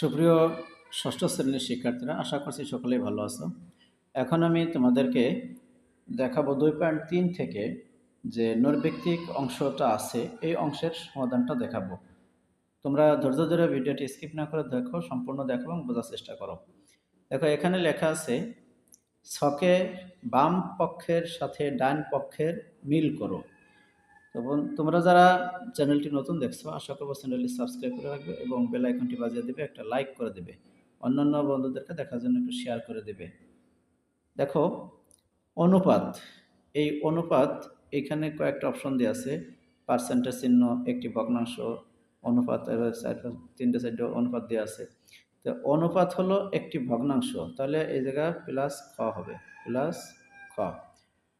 সুপ্রিয় ষষ্ঠ শ্রেণির শিক্ষার্থীরা, আশা করছি সকলেই ভালো আছো। এখন আমি তোমাদেরকে দেখাবো দুই পয়েন্ট তিন থেকে যে নৈর্ব্যক্তিক অংশটা আছে, এই অংশের সমাধানটা দেখাবো। তোমরা ধৈর্য ধরে ভিডিওটি স্কিপ না করে দেখো, সম্পূর্ণ দেখো এবং বোঝার চেষ্টা করো। দেখো, এখানে লেখা আছে, ছকে বাম পক্ষের সাথে ডান পক্ষের মিল করো। বন- তোমরা যারা চ্যানেলটি নতুন দেখছ, আশা করব চ্যানেলটি সাবস্ক্রাইব করে রাখবে এবং বেল আইকনটি বাজিয়ে দেবে, একটা লাইক করে দেবে। অন্যান্য বন্ধুদেরকে দেখার জন্য একটু শেয়ার করে দেবে। দেখো, অনুপাত। এই অনুপাত, এখানে কয়েকটা অপশন দেওয়া আছে। পার্সেন্টেজ চিহ্ন, একটি ভগ্নাংশ অনুপাত তিনটে চারটে অনুপাত দেওয়া আছে। তো অনুপাত হলো একটি ভগ্নাংশ, তাহলে এই জায়গা প্লাস খ হবে প্লাস খ।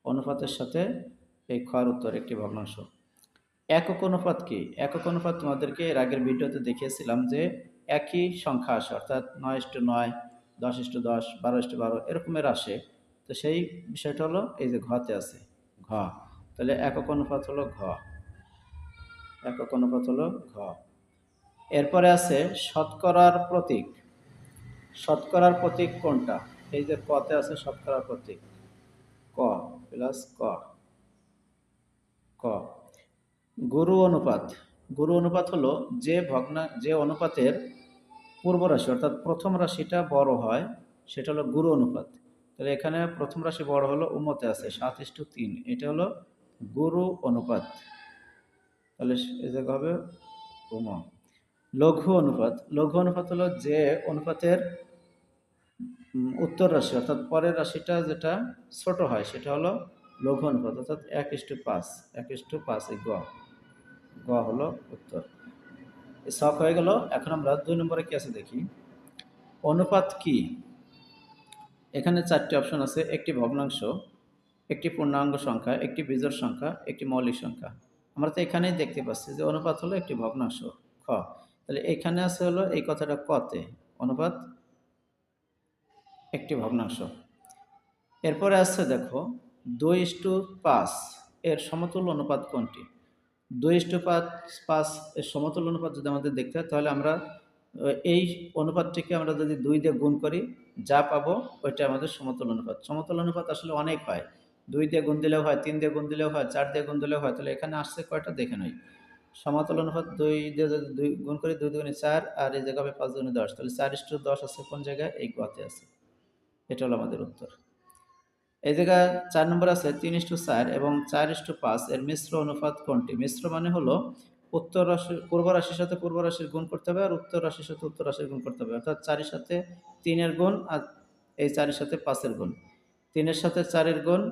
অনুপাতের সাথে এই খর উত্তর একটি ভগ্নাংশ। একক অনুপাত কি? একক অনুপাত তোমাদেরকে এর আগের ভিডিওতে দেখিয়েছিলাম যে একই সংখ্যা আসে, অর্থাৎ নয় ইস্টু নয়, দশ ইস্টু দশ, বারো ইস্টু বারো, এরকমের আসে। তো সেই বিষয়টা হলো এই যে ঘতে আছে, ঘ। তাহলে একক অনুপাত হলো ঘ। একক অনুপাত হলো ঘ। এরপরে আছে শতকরার প্রতীক। শতকরার প্রতীক কোনটা? এই যে কতে আছে শতকরার প্রতীক, ক প্লাস ক। ক। গুরু অনুপাত। গুরু অনুপাত হলো যে ভগ্না, যে অনুপাতের পূর্ব রাশি, অর্থাৎ প্রথম রাশিটা বড় হয়, সেটা হলো গুরু অনুপাত। তাহলে এখানে প্রথম রাশি বড় হলো উমতে আছে সাত ইস্টু তিন। এটা হলো গুরু অনুপাত। তাহলে জায়গা হবে উম। লঘু অনুপাত। লঘু অনুপাত হলো যে অনুপাতের উত্তর রাশি, অর্থাৎ পরের রাশিটা যেটা ছোট হয়, সেটা হলো লঘু অনুপাত অর্থাৎ এক ইস্টু পাঁচ, এক ইস্টু পাঁচ এই গ। গ হলো উত্তর। শখ হয়ে গেল। এখন আমরা দুই নম্বরে কি আছে দেখি? অনুপাত কি? এখানে চারটি অপশন আছে, একটি ভগ্নাংশ, একটি পূর্ণাঙ্গ সংখ্যা, একটি বিজোড় সংখ্যা, একটি মৌলিক সংখ্যা। আমরা তো এখানেই দেখতে পাচ্ছি যে অনুপাত হলো একটি ভগ্নাংশ, খ। তাহলে এখানে আছে হলো এই কথাটা কতে? অনুপাত একটি ভগ্নাংশ। এরপরে আসছে দেখো দুই ইস্টু পাঁচ এর সমতুল্য অনুপাত কোনটি? দুই ইস্টু পাঁচ পাঁচ এর সমতুল্য অনুপাত যদি আমাদের দেখতে হয়, তাহলে আমরা এই অনুপাতটিকে আমরা যদি দুই দিয়ে গুণ করি, যা পাবো ওইটা আমাদের সমতুল্য অনুপাত। সমতুল্য অনুপাত আসলে অনেক হয়। দুই দিয়ে গুণ দিলেও হয়, তিন দিয়ে গুণ দিলেও হয়, চার দিয়ে গুণ দিলেও হয়, তাহলে এখানে আসছে কয়টা? দেখে নই। সমতল অনুপাত দুই দিয়ে যদি দুই গুণ করি, দুই দুগুণে চার, আর এই জায়গা হবে পাঁচ দুগুণে দশ, তাহলে চার ইস্টু দশ আছে কোন জায়গায়? এই গতে আছে। এটা হলো আমাদের উত্তর। এই জায়গায় চার নম্বর আছে তিন ইস্টু চার এবং চার ইস্টু পাঁচ এর মিশ্র অনুপাত কোনটি? মিশ্র মানে হলো উত্তর রাশি, পূর্ব রাশির সাথে পূর্ব রাশির গুণ করতে হবে আর উত্তর রাশির সাথে উত্তর রাশির গুণ করতে হবে। অর্থাৎ চারের সাথে তিনের গুণ আর এই চারের সাথে পাঁচের গুণ। তিনের সাথে চারের গুণ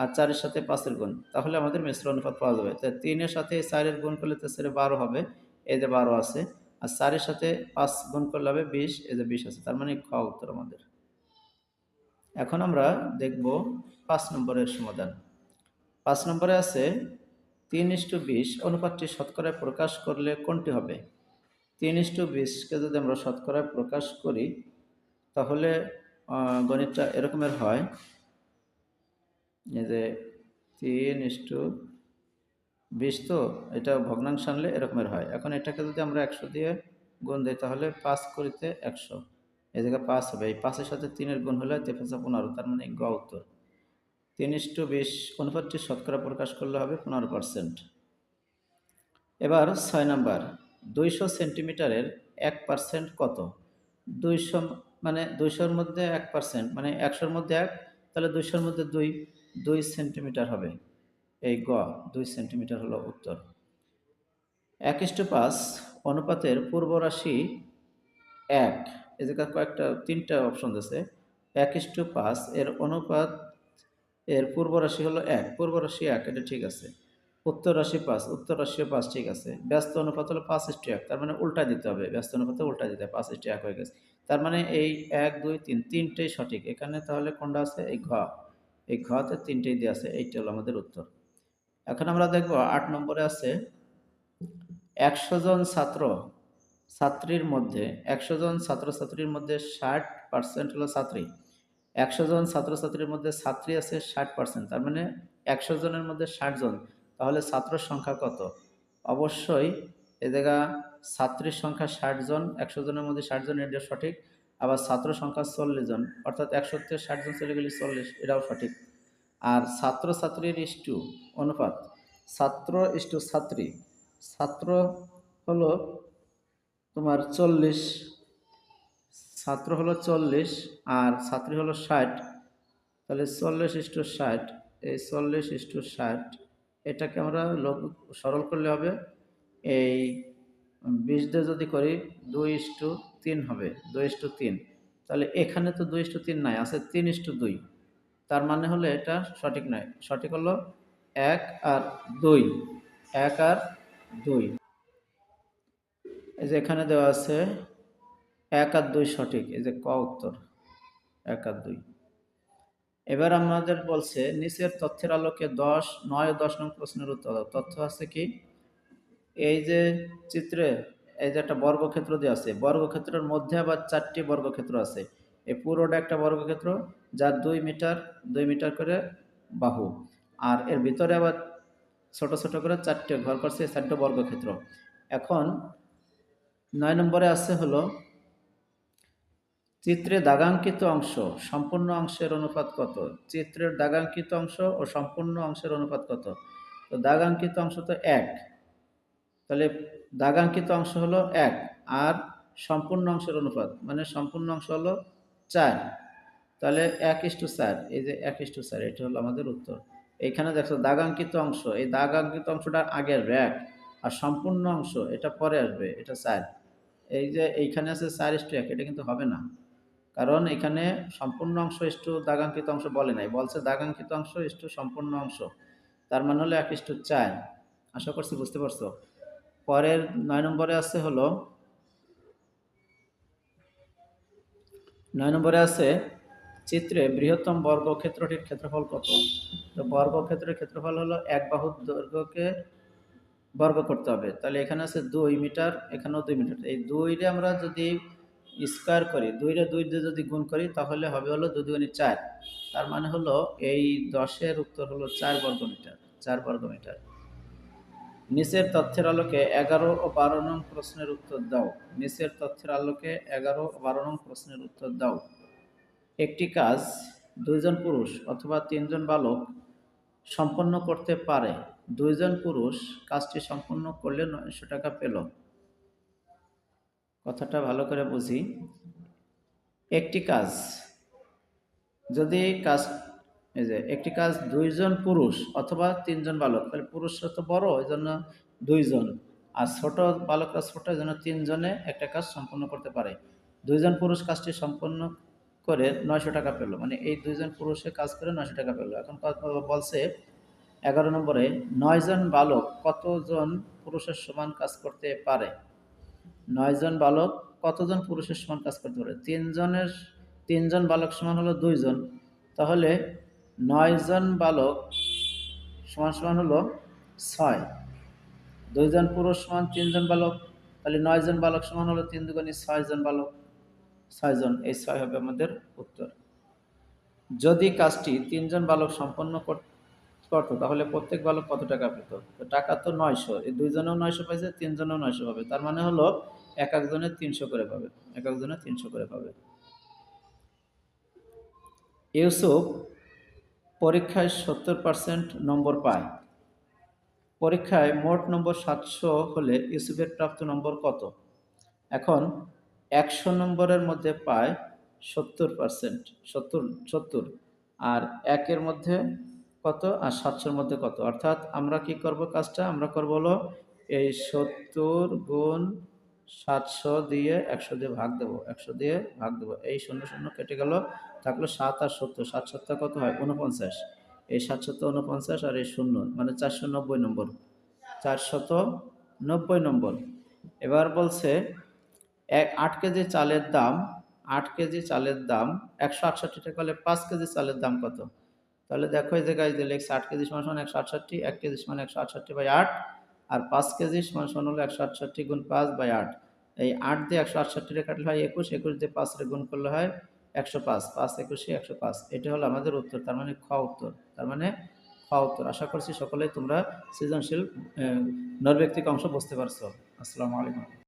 আর চারের সাথে পাঁচের গুণ। তাহলে আমাদের মিশ্র অনুপাত পাওয়া যাবে। তাই তিনের সাথে চারের গুণ করলে তো সেটা বারো হবে। এই যে বারো আছে। আর চারের সাথে পাঁচ গুণ করলে হবে বিশ। এই যে বিশ আছে। তার মানে খ উত্তর আমাদের। এখন আমরা দেখব পাঁচ নম্বরের সমাধান। পাঁচ নম্বরে আছে, তিন ইস্টু বিশ অনুপাতটি শতকরায় প্রকাশ করলে কোনটি হবে? তিন ইস্টু বিশকে যদি আমরা শতকরায় প্রকাশ করি, তাহলে গণিতটা এরকমের হয়। যে তিন ইস্টু বিশ তো, এটা ভগ্নাংশ আনলে এরকমের হয়। এখন এটাকে যদি আমরা একশো দিয়ে গুণ দিই, তাহলে পাঁচ করিতে একশো। এই জায়গায় পাঁচ হবে। এই পাঁচের সাথে তিনের গুণ হলে তেপাশা পনেরো, তার মানে গ উত্তর। তিন ইস্টু বিশ অনুপাতটি শতকরা প্রকাশ করলে হবে পনেরো পার্সেন্ট এবার ছয় নাম্বার, দুইশো সেন্টিমিটারের এক পার্সেন্ট কত? দুইশো মানে দুইশোর মধ্যে এক পার্সেন্ট মানে একশোর মধ্যে এক, তাহলে দুইশোর মধ্যে দুই দুই সেন্টিমিটার হবে। এই গ, দুই সেন্টিমিটার হলো উত্তর। এক ইস্টু পাঁচ অনুপাতের পূর্ব রাশি এক। জায়গায় কয়েকটা, তিনটা অপশন আছে এক ইস টু পাঁচ এর অনুপাত, এর পূর্ব রাশি হলো এক, পূর্ব রাশি এক, এটা ঠিক আছে। উত্তর রাশি পাঁচ, উত্তর রাশিও পাঁচ ঠিক আছে। ব্যস্ত অনুপাত হলো পাঁচ ইস্টু এক, তার মানে উল্টা দিতে হবে। ব্যস্ত অনুপাতে উল্টা দিতে হবে পাঁচ ইস্টু এক হয়ে গেছে। তার মানে এই এক, দুই, তিন, তিনটেই সঠিক। এখানে তাহলে কোনটা আছে? এই ঘ। এই ঘতে তিনটেই দিয়ে আছে। এইটা হলো আমাদের উত্তর। এখন আমরা দেখব আট নম্বরে আছে, একশো জন ছাত্র ছাত্রীর মধ্যে, একশো জন ছাত্রছাত্রীর মধ্যে ষাট পার্সেন্ট হলো ছাত্রী। একশো জন ছাত্রছাত্রীর মধ্যে ছাত্রী আছে ষাট পার্সেন্ট তার মানে একশো জনের মধ্যে ষাট জন। তাহলে ছাত্র সংখ্যা কত? অবশ্যই এ জায়গা ছাত্রীর সংখ্যা ষাট জন, একশো জনের মধ্যে ষাট জন এটা সঠিক। আবার ছাত্র সংখ্যা চল্লিশ জন, অর্থাৎ একশো থেকে ষাট জন চলে গেলে চল্লিশ, এটাও সঠিক। আর ছাত্র ছাত্রীর ইস্টু অনুপাত, ছাত্র ইস্টু ছাত্রী। ছাত্র হলো তোমার চল্লিশ, ছাত্র হলো চল্লিশ আর ছাত্রী হলো ষাট। তাহলে চল্লিশ ইস্টু ষাট, এই চল্লিশ ইস্টু ষাট, এটাকে আমরা লঘু সরল করলে হবে, এই বিশ দিয়ে যদি করি দুই ইস্টু তিন হবে, দুই ইস্টু তিন। তাহলে এখানে তো দুই ইস্টু তিন নাই, আছে তিন ইস্টু দুই। তার মানে হলো এটা সঠিক নয়, সঠিক হলো এক আর দুই, এক আর দুই। এই যে এখানে দেওয়া আছে এক আর দুই সঠিক, এই যে ক উত্তর, এক আর দুই। এবার আমাদের বলছে, নিচের তথ্যের আলোকে দশ, নয় দশ নং প্রশ্নের উত্তর। তথ্য আছে কি? এই যে চিত্রে, এই যে একটা বর্গক্ষেত্র দেওয়া আছে, বর্গক্ষেত্রের মধ্যে আবার চারটি বর্গক্ষেত্র আছে। এই পুরোটা একটা বর্গক্ষেত্র, যার দুই মিটার দুই মিটার করে বাহু। আর এর ভিতরে আবার ছোট ছোট করে চারটে ঘর করছে চারটে বর্গক্ষেত্র। এখন নয় নম্বরে আছে হলো চিত্রে দাগাঙ্কিত অংশ, সম্পূর্ণ অংশের অনুপাত কত? চিত্রের দাগাঙ্কিত অংশ ও সম্পূর্ণ অংশের অনুপাত কত? তো দাগাঙ্কিত অংশ তো এক। তাহলে দাগাঙ্কিত অংশ হলো এক আর সম্পূর্ণ অংশের অনুপাত মানে সম্পূর্ণ অংশ হলো চার। তাহলে এক ইস্টু চার, এই যে এক ইস্টু চার, এটা হলো আমাদের উত্তর। এইখানে দেখো দাগাঙ্কিত অংশ, এই দাগাঙ্কিত অংশটা আগের র্যাক আর সম্পূর্ণ অংশ, এটা পরে আসবে, এটা চার। এই যে এইখানে আছে চার ইস্টু এক, এটা কিন্তু হবে না। কারণ এখানে সম্পূর্ণ অংশ ইস্টু দাগাঙ্কিত অংশ বলে নাই। বলছে দাগাঙ্কিত অংশ ইস্টু সম্পূর্ণ অংশ। তার মানে হলো এক ইস্টু চার আশা করছি বুঝতে পারছ? পরের নয় নম্বরে আছে হলো, নয় নম্বরে আছে চিত্রে বৃহত্তম বর্গক্ষেত্রটির ক্ষেত্রফল কত? তো বর্গক্ষেত্রের ক্ষেত্রফল হলো এক বাহুর দৈর্ঘ্যকে বর্গ করতে হবে। তাহলে এখানে আছে দুই মিটার, এখানেও দুই মিটার। এই দুইরে আমরা যদি স্কোয়ার করি দুইরে দুই দিয়ে যদি গুণ করি, তাহলে হবে হলো দুই দুগুণি চার। তার মানে হলো এই দশের উত্তর হলো চার বর্গ মিটার, চার বর্গ মিটার। নিচের তথ্যের আলোকে এগারো ও বারো নং প্রশ্নের উত্তর দাও। নিচের তথ্যের আলোকে এগারো ও বারো নং প্রশ্নের উত্তর দাও। একটি কাজ দুইজন পুরুষ অথবা তিনজন বালক সম্পন্ন করতে পারে। দুইজন পুরুষ কাজটি সম্পূর্ণ করলে নয়শো টাকা পেল। কথাটা ভালো করে বুঝি। একটি কাজ, যদি কাজ, এই যে, একটি কাজ দুইজন পুরুষ অথবা তিনজন বালক, তাহলে পুরুষরা তো বড় ওই জন্য দুইজন। আর ছোট বালকরা ছোট জন্য তিনজনে একটা কাজ সম্পন্ন করতে পারে। দুইজন পুরুষ কাজটি সম্পন্ন করে নয়শো টাকা পেল মানে এই দুইজন পুরুষে কাজ করে নয়শো টাকা পেল। এখন বলছে এগারো নম্বরে, নয়জন বালক কতজন পুরুষের সমান কাজ করতে পারে? নয়জন বালক কতজন পুরুষের সমান কাজ করতে পারে? তিনজনের, তিনজন বালক সমান হলো দুইজন। তাহলে নয়জন বালক সমান সমান হলো ছয়। দুইজন পুরুষ সমান তিনজন বালক, তাহলে নয়জন বালক সমান হলো তিন দুগুণী ছয়জন বালক। ছয়জন, এই ছয় হবে আমাদের উত্তর। যদি কাজটি তিনজন বালক সম্পন্ন করতো তাহলে প্রত্যেক বালক কত টাকা পেত? তো টাকা তো নয়শো, এই দুইজনেও নয়শো পাইছে, তিনজনেও নয়শো পাবে। তার মানে হলো এক একজনের তিনশো করে পাবে, এক একজনের তিনশো করে পাবে। ইউসুফ পরীক্ষায় সত্তর পার্সেন্ট নম্বর পায়। পরীক্ষায় মোট নম্বর সাতশো হলে ইউসুফের প্রাপ্ত নম্বর কত? এখন একশো নম্বরের মধ্যে পায় সত্তর পার্সেন্ট, সত্তর সত্তর। আর একের মধ্যে কত আর সাতশোর মধ্যে কত? অর্থাৎ আমরা কি করব কাজটা? আমরা করব হলো এই সত্তর গুণ সাতশো দিয়ে একশো দিয়ে ভাগ দেবো, একশো দিয়ে ভাগ দেবো। এই শূন্য শূন্য কেটে গেল, থাকল সাত আর সত্তর। সাত সত্তর কত হয়? উনপঞ্চাশ এই সাতশত উনপঞ্চাশ আর এই শূন্য মানে চারশো নব্বই নম্বর। চারশত নব্বই নম্বর। এবার বলছে, এক, আট কেজি চালের দাম, আট কেজি চালের দাম, একশো আটষট্টি টাকা হলে পাঁচ কেজি চালের দাম কত? তাহলে দেখো এই জায়গায় যে লেখছে আট কেজি সমান সমান একশো আটষট্টি, এক কেজি সমান একশো আটষট্টি বাই আট, আর পাঁচ কেজি সমান সমান হলো একশো আটষট্টি গুণ পাঁচ বাই আট। এই আট দিয়ে একশো আটষট্টি কাটলে হয় একুশ একুশ দিয়ে পাঁচ রে গুণ করলে হয় একশো পাঁচ পাঁচ একুশে একশো পাঁচ। এটা হলো আমাদের উত্তর, তার মানে খ উত্তর, তার মানে খ উত্তর। আশা করছি সকলেই তোমরা সৃজনশীল নৈর্ব্যক্তিক অংশ বুঝতে পারছ। আসসালামু আলাইকুম।